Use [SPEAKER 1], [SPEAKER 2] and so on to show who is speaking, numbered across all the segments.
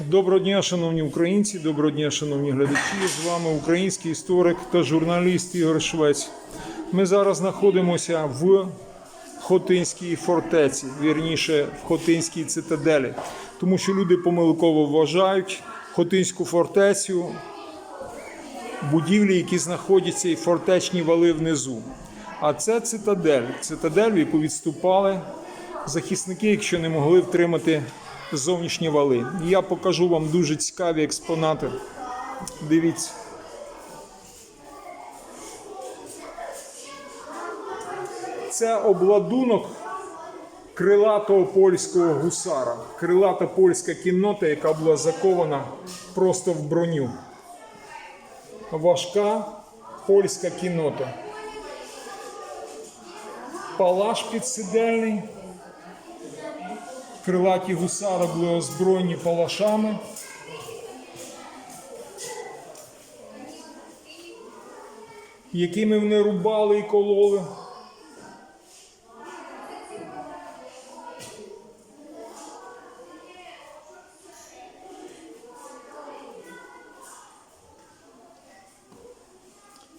[SPEAKER 1] Доброго дня, шановні українці, доброго дня, шановні глядачі. З вами український історик та журналіст Ігор Швець. Ми зараз знаходимося в Хотинській фортеці, вірніше в Хотинській цитаделі, тому що люди помилково вважають Хотинську фортецю будівлі, які знаходяться і фортечні вали внизу. А це цитадель. Цитадель, в яку відступали захисники, якщо не могли втримати зовнішні вали. Я покажу вам дуже цікаві експонати. Дивіться. Це обладунок крилатого польського гусара. Крилата польська кіннота, яка була закована просто в броню. Важка польська кіннота. Палаш підсидельний. Крилаті гусари були озброєні палашами. Якими вони рубали і кололи.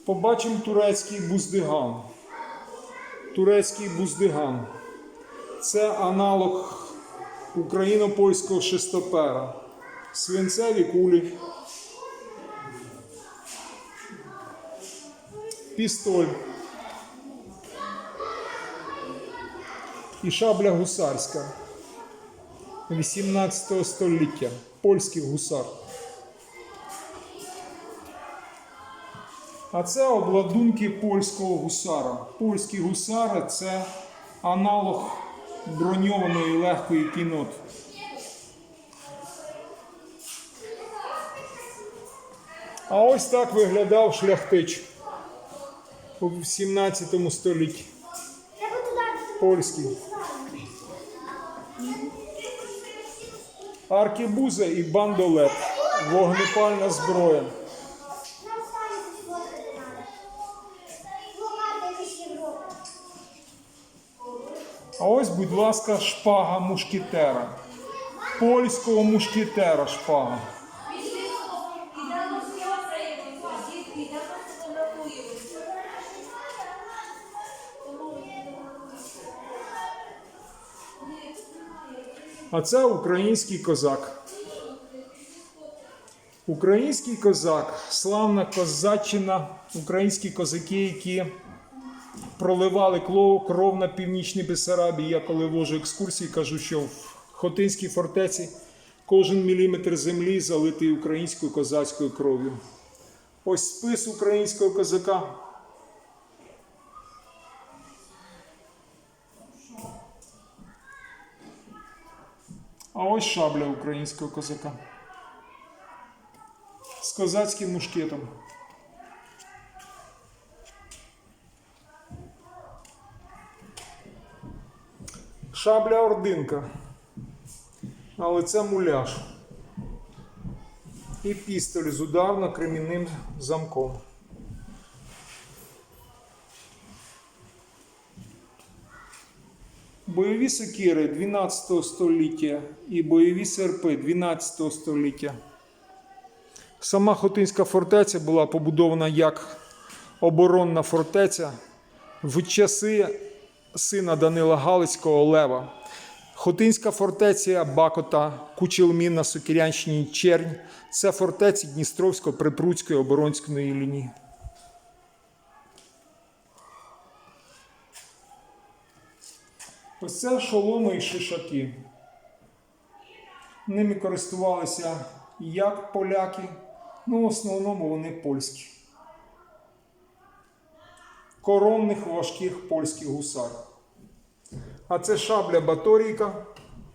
[SPEAKER 1] Побачимо турецький буздиган. Турецький буздиган. Це аналог україно-польського шестопера. Свинцеві кулі. Пістоль. І шабля гусарська 18 століття. Польський гусар. А це обладунки польського гусара. Польські гусари це аналог броньованої легкої кіноти. А ось так виглядав шляхтич у 17 столітті. Польський. Аркебуза і бандолет. Вогнепальна зброя. А ось, будь ласка, шпага мушкетера. Польського мушкетера шпага. А це український козак. Український козак, славна козаччина, українські козаки, які проливали кров на північній Бесарабії. Я коли вожу екскурсії, кажу, що в Хотинській фортеці кожен міліметр землі залитий українською козацькою кров'ю. Ось спис українського козака. А ось шабля українського козака. З козацьким мушкетом. Шабля ординка. Але це муляж. І пістоль з ударно-кремінним замком. Бойові сокири 12 століття і бойові серпи 12 століття. Сама Хотинська фортеця була побудована як оборонна фортеця в часи сина Данила Галицького Лева. Хотинська фортеця Бакота, Кучелмін на Сокирянщині, Чернь це фортеці Дністровсько-Припруцької оборонської лінії. Ось це шоломи і шишаки. Ними користувалися як поляки, ну в основному вони польські. Коронних важких польських гусар. А це шабля Баторійка,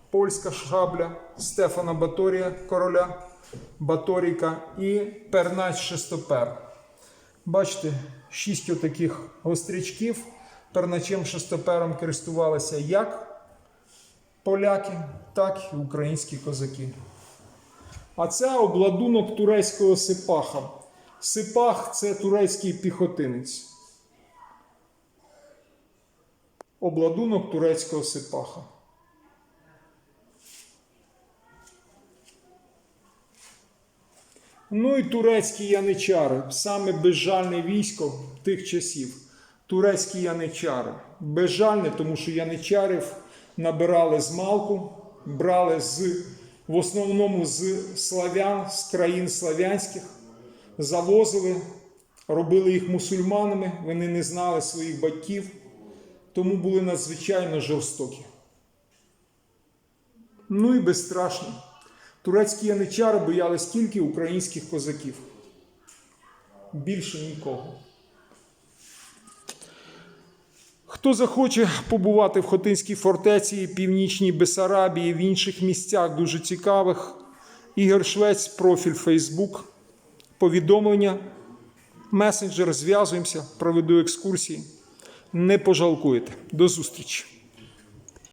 [SPEAKER 1] польська шабля Стефана Баторія, короля Баторійка і пернач шестопер. Бачите, шість отаких гострячків. Перначем шестопером користувалися як поляки, так і українські козаки. А це обладунок турецького сипаха. Сипах це турецький піхотинець. Обладунок турецького сипаха. Ну і турецькі яничари, саме безжальне військо тих часів. Турецькі яничари. Безжальне, тому що яничарів набирали з малку, брали з, в основному з славян, з країн славянських, завозили, робили їх мусульманами, вони не знали своїх батьків, тому були надзвичайно жорстокі. Ну і безстрашні. Турецькі яничари боялись тільки українських козаків. Більше нікого. Хто захоче побувати в Хотинській фортеці, Північній Бесарабії, в інших місцях дуже цікавих, Ігор Швець, профіль Фейсбук, повідомлення, месенджер, зв'язуємося, проведу екскурсії. Не пожалкуєте. До зустрічі!